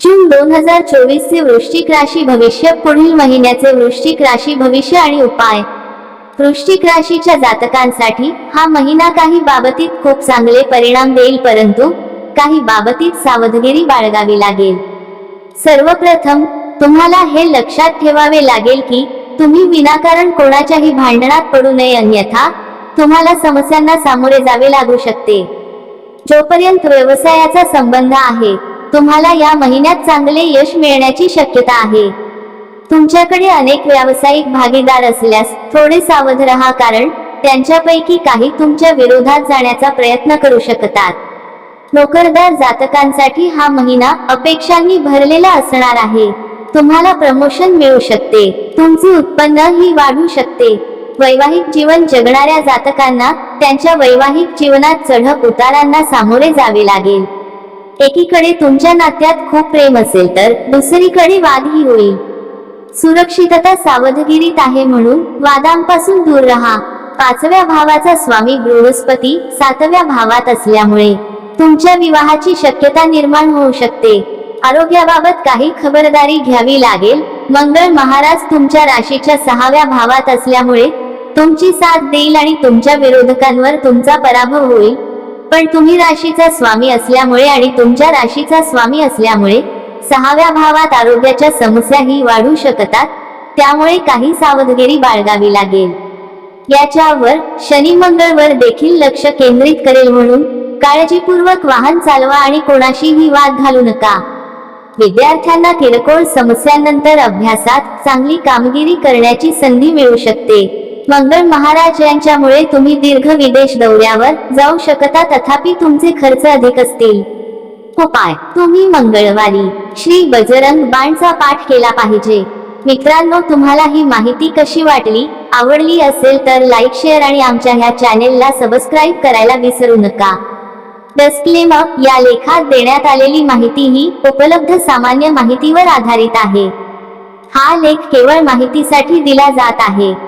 जून दोन हजार चोवीस चे वृश्चिक राशी भविष्य पुढील महिन्याचे वृश्चिक राशी भविष्य आणि उपाय. वृश्चिक राशीच्या जातकांसाठी हा महिना काही बाबतीत खूप चांगले परिणाम देईल परंतु काही बाबतीत सावधगिरी बाळगावी लागेल. सर्वप्रथम तुम्हाला हे लक्षात ठेवावे लागेल की तुम्ही विनाकारण कोणाच्याही भांडणात पडू नये अन्यथा तुम्हाला समस्यांना सामोरे जावे लागू शकते. जोपर्यंत व्यवसायाचा संबंध आहे तुम्हाला या महिन्यात चांगले यश मिळण्याची शक्यता आहे. तुमच्याकडे अनेक व्यावसायिक भागीदार असल्यास थोडे सावध रहा कारण त्यांच्यापैकी काही तुमच्या विरोधात जाण्याचा प्रयत्न करू शकतात. नोकरदार जातकांसाठी हा महिना अपेक्षांनी भरलेला असणार आहे. तुम्हाला प्रमोशन मिळू शकते. तुमचे उत्पन्न ही वाढू शकते. वैवाहिक जीवन जगणाऱ्या जातकांना त्यांच्या वैवाहिक जीवनात चढप उतारांना सामोरे जावे लागेल. एकीकडे तुमच्या नात्यात खूप प्रेम असेल तर दुसरीकडे वादही होईल. सुरक्षितता सावधगिरीत आहे म्हणून वादांपासून दूर राहा. पाचव्या भावाचा स्वामी बृहस्पती सातव्या भावात असल्यामुळे तुमच्या विवाहाची शक्यता निर्माण होऊ शकते. आरोग्याबाबत काही खबरदारी घ्यावी लागेल. मंगळ महाराज तुमच्या राशीच्या सहाव्या भावात असल्यामुळे तुमची साथ देईल आणि तुमच्या विरोधकांवर तुमचा पराभव होईल. पण तुम्ही राशीचा स्वामी असल्यामुळे आणि तुमच्या राशीचा स्वामी असल्यामुळे सहाव्या भावात आरोग्याच्या समस्याही वाढू शकतात त्यामुळे काही सावधगिरी बाळगावी लागेल. याच्यावर शनी मंगळवर देखील लक्ष केंद्रित करेल म्हणून काळजीपूर्वक वाहन चालवा आणि कोणाशीही वाद घालू नका. विद्यार्थ्यांना किरकोळ समस्यांनंतर अभ्यासात चांगली कामगिरी करण्याची संधी मिळू शकते. मंगळ महाराज यांच्यामुळे तुम्ही दीर्घ विदेश दौऱ्यावर जाऊ शकता तथापि तुमचे खर्च अधिक असतील. उपाय. तुम्ही मंगळवारी श्री बजरंग बाणचा पाठ केला पाहिजे. मित्रांनो तुम्हाला ही माहिती कशी वाटली? आवडली असेल तर लाईक शेअर आणि आमच्या ह्या चॅनेलला सबस्क्राईब करायला विसरू नका. डिस्क्लेमर या लेखात देण्यात आलेली माहिती ही उपलब्ध सामान्य माहितीवर आधारित आहे. हा लेख केवळ माहितीसाठी दिला जात आहे.